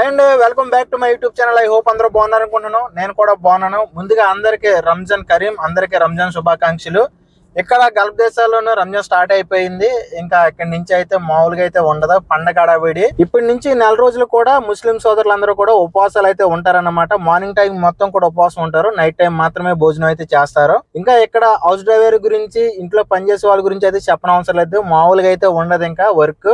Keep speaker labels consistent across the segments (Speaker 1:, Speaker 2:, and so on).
Speaker 1: And welcome back to my YouTube channel. I hope అందరూ బాగున్నారు అనుకుంటున్నాను నేను కూడా బాగున్నాను. ముందుగా అందరికీ రంజాన్ కరీం అందరికీ రంజాన్ శుభాకాంక్షలు. ఇక్కడ గల్ఫ్ దేశాల్లోనూ రంజాన్ స్టార్ట్ అయిపోయింది. ఇంకా ఇక్కడి నుంచి అయితే మామూలుగా అయితే ఉండదు. పండగ అడవిడి ఇప్పటి నుంచి నెల రోజులు కూడా ముస్లిం సోదరులందరూ కూడా ఉపవాసాలు అయితే ఉంటారన్నమాట. మార్నింగ్ టైం మొత్తం కూడా ఉపవాసం ఉంటారు. నైట్ టైం మాత్రమే భోజనం అయితే చేస్తారు. ఇంకా ఇక్కడ హౌస్ డ్రైవర్ గురించి ఇంట్లో పనిచేసే వాళ్ళ గురించి అయితే చెప్పనవసరం లేదు. మామూలుగా అయితే ఉండదు ఇంకా వర్క్.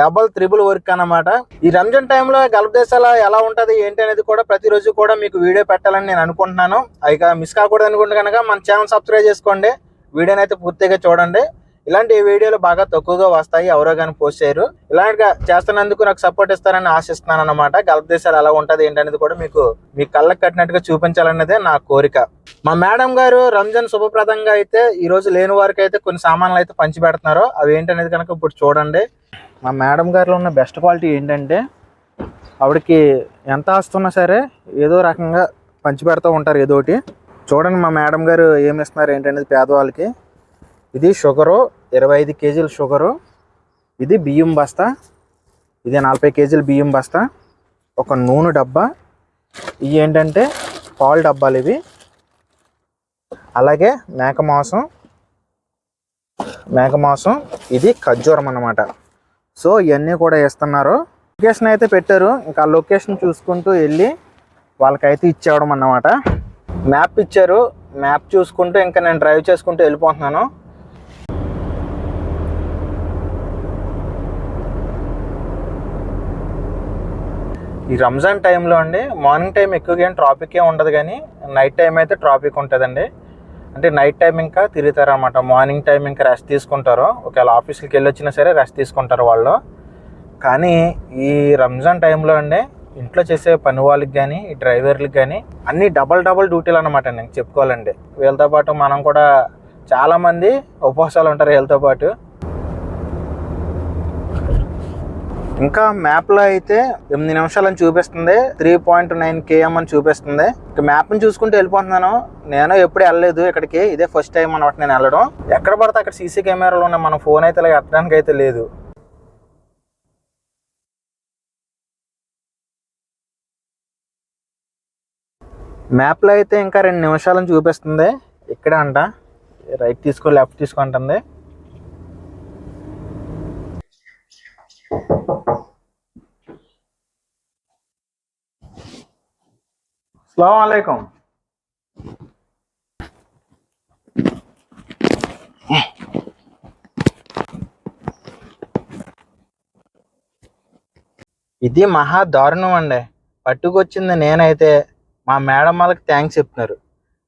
Speaker 1: డబల్ త్రిబుల్ వర్క్ అన్నమాట. ఈ రంజాన్ టైంలో గల్ఫ్ దేశాల ఎలా ఉంటుంది ఏంటి అనేది కూడా ప్రతిరోజు కూడా మీకు వీడియో పెట్టాలని నేను అనుకుంటున్నాను. ఇక మిస్ కాకూడదు అనుకుంటే కనుక మన ఛానల్ సబ్స్క్రైబ్ చేసుకోండి. వీడియోని అయితే పూర్తిగా చూడండి. ఇలాంటి వీడియోలు బాగా తక్కువగా వస్తాయి ఎవరో కానీ పోస్ట్ చేయరు. ఇలాంటిగా చేస్తున్నందుకు నాకు సపోర్ట్ ఇస్తారని ఆశిస్తున్నాను అనమాట గల్ఫ్ దేశాలు ఎలా ఉంటుంది ఏంటనేది కూడా మీకు మీ కళ్ళకి కట్టినట్టుగా చూపించాలన్నదే నా కోరిక. మా మేడం గారు రంజాన్ శుభప్రదంగా అయితే ఈ రోజు లేని వారికి అయితే కొన్ని సామాన్లు అయితే పంచి పెడుతున్నారు. అవి ఏంటనేది కనుక ఇప్పుడు చూడండి. మా మేడం గారిలో ఉన్న బెస్ట్ క్వాలిటీ ఏంటంటే ఆవిడకి ఎంత ఆస్తున్నా సరే ఏదో రకంగా పంచిపెడతా ఉంటారు ఏదో ఒకటి. చూడండి మా మేడం గారు ఏమి ఇస్తున్నారు ఏంటనేది పేదవాళ్ళకి. ఇది షుగరు ఇరవై ఐదు కేజీల షుగరు. ఇది బియ్యం బస్తా. ఇది నలభై కేజీల బియ్యం బస్తా. ఒక నూనె డబ్బా. ఇవి ఏంటంటే పాలు డబ్బాలు ఇవి. అలాగే మేక మాంసం. మేక మాంసం. ఇది ఖర్జూరం అన్నమాట. సో ఇవన్నీ కూడా ఇస్తున్నారు లొకేషన్ అయితే పెట్టారు. ఇంకా ఆ లొకేషన్ చూసుకుంటూ వెళ్ళి వాళ్ళకైతే ఇచ్చేవడం అన్నమాట. మ్యాప్ ఇచ్చారు. మ్యాప్ చూసుకుంటూ ఇంకా నేను డ్రైవ్ చేసుకుంటూ వెళ్ళిపోతున్నాను. ఈ రంజాన్ టైంలో అండి మార్నింగ్ టైం ఎక్కువగా ఏం ట్రాఫిక్ ఏ ఉండదు కానీ నైట్ టైం అయితే ట్రాఫిక్ ఉంటుందండి. అంటే నైట్ టైం ఇంకా తిరుగుతారు అనమాట మార్నింగ్ టైం ఇంకా రెస్ట్ తీసుకుంటారు. ఒకవేళ ఆఫీస్కి వెళ్ళి వచ్చినా సరే రెస్ట్ తీసుకుంటారు వాళ్ళు. కానీ ఈ రంజాన్ టైంలో అండి ఇంట్లో చేసే పని వాళ్ళకి కానీ ఈ డ్రైవర్లకు కానీ అన్ని డబల్ డబల్ డ్యూటీలు అనమాట నేను చెప్పుకోవాలండి. వీళ్ళతో పాటు మనం కూడా చాలామంది ఉపవాసాలు ఉంటారు వీళ్ళతో పాటు. ఇంకా మ్యాప్లో అయితే ఎనిమిది నిమిషాలని చూపిస్తుంది. త్రీ పాయింట్ నైన్ కేఎం అని చూపిస్తుంది. ఇక మ్యాప్ని చూసుకుంటూ వెళ్ళిపోతున్నాను. నేను ఎప్పుడు వెళ్ళలేదు ఇక్కడికి. ఇదే ఫస్ట్ టైం అనమాట నేను వెళ్ళడం. ఎక్కడ పడితే అక్కడ సీసీ కెమెరాలు ఉన్నాయి. మన ఫోన్ అయితే ఇలా ఎత్తడానికి అయితే లేదు. మ్యాప్లో అయితే ఇంకా రెండు నిమిషాలను చూపిస్తుంది. ఇక్కడే అంట. రైట్ తీసుకో లెఫ్ట్ తీసుకో అంటుంది. అస్సలం ఇది మహా దారుణం అండి. పట్టుకొచ్చింది నేనైతే మా మేడం వాళ్ళకి థ్యాంక్స్ చెప్తున్నారు.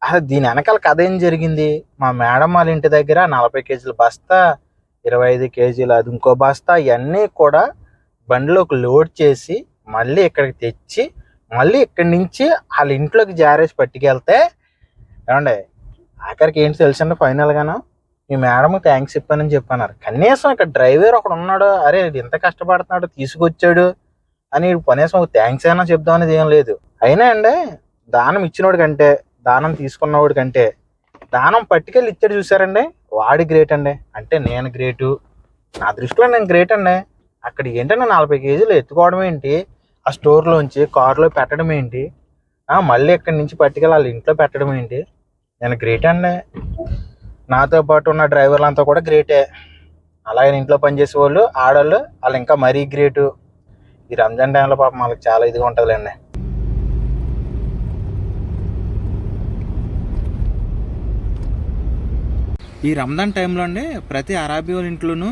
Speaker 1: అసలు దీని వెనకాల కథ ఏం జరిగింది? మా మేడం వాళ్ళ ఇంటి దగ్గర నలభై కేజీల బస్తా ఇరవై ఐదు కేజీలు అది ఇంకో బస్తా ఇవన్నీ కూడా బండిలోకి లోడ్ చేసి మళ్ళీ ఇక్కడికి తెచ్చి మళ్ళీ ఇక్కడి నుంచి వాళ్ళ ఇంట్లోకి జారేసి పట్టుకెళ్తే ఏమండి ఆఖరికి ఏంటి తెలుసండి ఫైనల్గాను? మీ మేడం థ్యాంక్స్ చెప్పానని చెప్పన్నారు. కనీసం ఇక్కడ డ్రైవర్ ఒకడు ఉన్నాడు అరే ఎంత కష్టపడుతున్నాడు తీసుకొచ్చాడు అని కనీసం ఒక థ్యాంక్స్ అయినా చెప్దాం అనేది ఏం లేదు. అయినా అండి దానం ఇచ్చినోడి కంటే దానం తీసుకున్నవాడి కంటే దానం పట్టుకెళ్ళి ఇచ్చాడు చూసారండి? వాడి గ్రేట్ అండి. అంటే నేను గ్రేటు. నా దృష్టిలో నేను గ్రేట్ అండి. అక్కడ ఏంటంటే నలభై కేజీలు ఎత్తుకోవడం ఏంటి ఆ స్టోర్లోంచి కారులో పెట్టడం ఏంటి? మళ్ళీ ఇక్కడి నుంచి పట్టుకెళ్ళి వాళ్ళ ఇంట్లో పెట్టడం ఏంటి? నేను గ్రేట్ అండి. నాతో పాటు ఉన్న డ్రైవర్లంతా కూడా గ్రేటే. అలాగే ఇంట్లో పనిచేసే వాళ్ళు ఆడవాళ్ళు వాళ్ళు ఇంకా మరీ గ్రేటు. ఈ రంజాన్ టైంలో పాపం వాళ్ళకి చాలా ఇదిగా ఉంటుందిలేండి. ఈ రంజాన్ టైంలో అండి ప్రతి అరాబీ వాళ్ళ ఇంట్లోనూ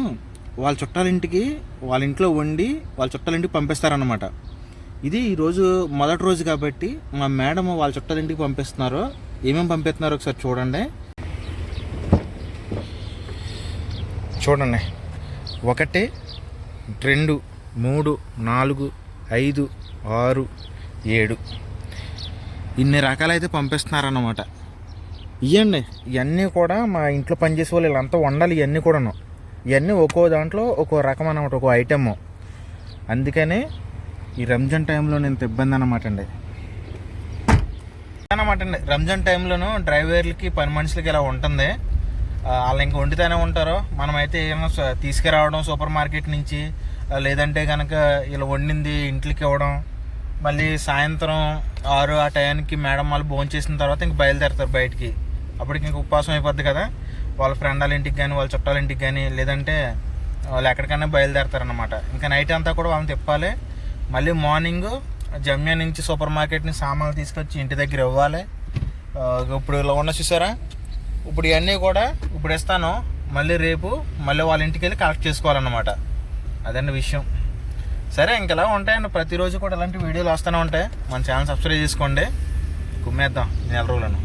Speaker 1: వాళ్ళ చుట్టాలింటికి వాళ్ళ ఇంట్లో వండి వాళ్ళ చుట్టాలింటికి పంపిస్తారనమాట ఇది ఈరోజు మొదటి రోజు కాబట్టి మా మేడం వాళ్ళ చుట్టాల ఇంటికి పంపిస్తున్నారు. ఏమేమి పంపిస్తున్నారో ఒకసారి చూడండి. చూడండి. ఒకటి రెండు మూడు నాలుగు ఐదు ఆరు ఏడు. ఇన్ని రకాలైతే పంపిస్తున్నారన్నమాట. ఇవ్వండి ఇవన్నీ కూడా మా ఇంట్లో పనిచేసే వాళ్ళు వీళ్ళంతా వండాలి ఇవన్నీ కూడాను. ఇవన్నీ ఒక్కో దాంట్లో ఒక్కో రకం అన్నమాట ఒక్కో ఐటమ్ అందుకనే ఈ రంజాన్ టైంలో నేను ఇబ్బంది అనమాట అండి. అనమాట అండి. రంజాన్ టైంలోను డ్రైవర్లకి పని మనుషులకి ఇలా ఉంటుంది. వాళ్ళు ఇంక వండితేనే ఉంటారు. మనమైతే ఏమో తీసుకురావడం సూపర్ మార్కెట్ నుంచి లేదంటే కనుక ఇలా వండింది ఇంట్లోకి ఇవ్వడం మళ్ళీ సాయంత్రం ఆరు ఆ టయానికి మేడం వాళ్ళు భోజనం చేసిన తర్వాత ఇంక బయలుదేరుతారు బయటికి. అప్పటికి ఇంక ఉపవాసం అయిపోద్ది కదా. వాళ్ళ ఫ్రెండ్ వాళ్ళ ఇంటికి కానీ వాళ్ళ చుట్టాల ఇంటికి కానీ లేదంటే వాళ్ళు ఎక్కడికైనా బయలుదేరతారనమాట ఇంకా నైట్ అంతా కూడా వాళ్ళని తిప్పాలి. మళ్ళీ మార్నింగ్ జమ్యా నుంచి సూపర్ మార్కెట్ని సామాన్లు తీసుకొచ్చి ఇంటి దగ్గర ఇవ్వాలి. ఇప్పుడు ఇలా ఉన్న చూసారా? ఇప్పుడు ఇవన్నీ కూడా ఇప్పుడు ఇస్తాను. మళ్ళీ రేపు మళ్ళీ వాళ్ళ ఇంటికి వెళ్ళి కలెక్ట్ చేసుకోవాలన్నమాట. అదండి విషయం. సరే ఇంకెలా ఉంటాయండి? ప్రతిరోజు కూడా ఇలాంటి వీడియోలు వస్తూనే ఉంటాయి. మన ఛానల్ సబ్స్క్రైబ్ చేసుకోండి. కుమ్మేద్దాం నెల రోజులను.